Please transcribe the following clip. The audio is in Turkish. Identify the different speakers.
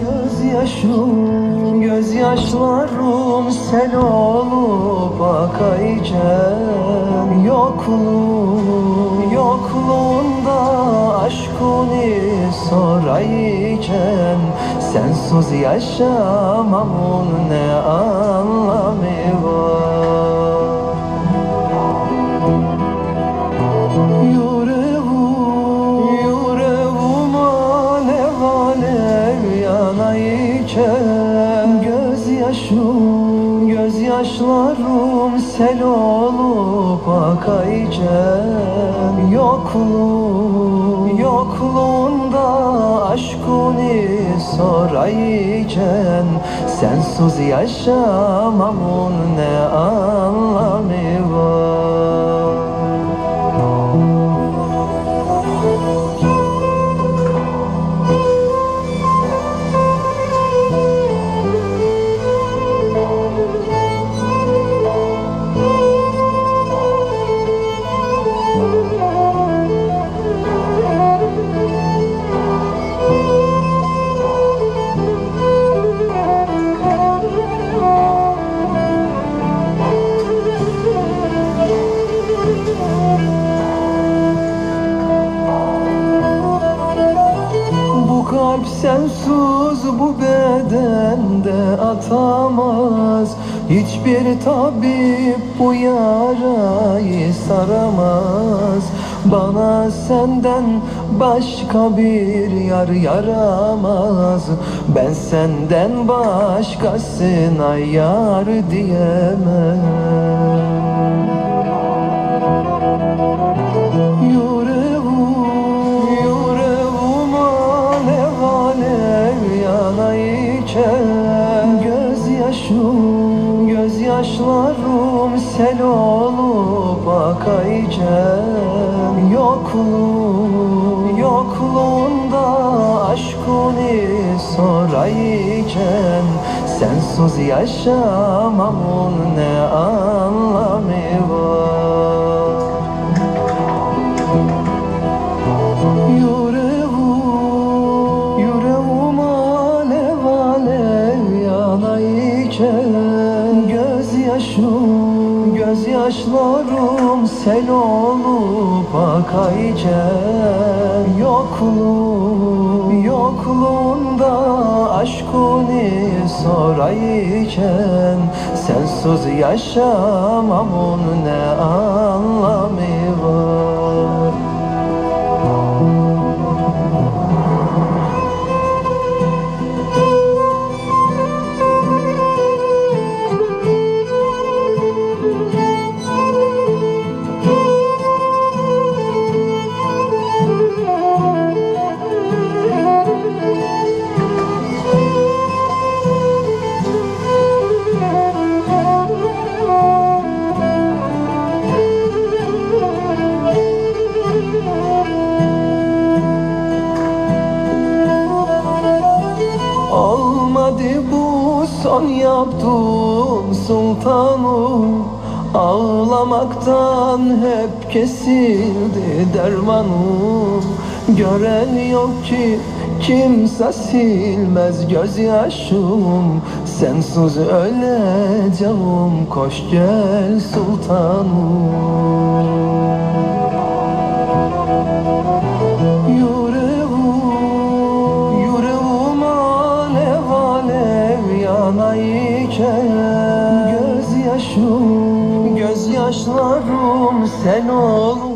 Speaker 1: Gözyaşım, gözyaşlarım sel olup akayken Yokluğun, yokluğunda aşkını sorayken Sensiz yaşamamın ne anlamı var yanayken Gözyaşım, gözyaşlarım sel olup akayken Yokluğun, yokluğunda aşkını sorayken Sensiz yaşamamın ne anlamı var sensiz bu bedende atamaz. Hiçbir tabip bu yarayı saramaz. Bana senden başka bir yar yaramaz. Ben senden başkasına yar diyemem gözyaşlarım sel olup akayken Yokluğun, yokluğunda aşkını sorayken Sensiz yaşamamın ne anlamı var? Yüreğim, yüreğim alev alev yanayken Gözyaşım, gözyaşlarım sel olup akayken Yokluğun, yokluğunda aşkını sorayken Sensiz yaşamamın ne anlamı Olmadı bu son yaptığım sultanım Ağlamaktan hep kesildi dermanım Gören yok ki kimse silmez gözyaşım. Sensiz öleceğim koş gel sultanım gözyaşlarım sen olup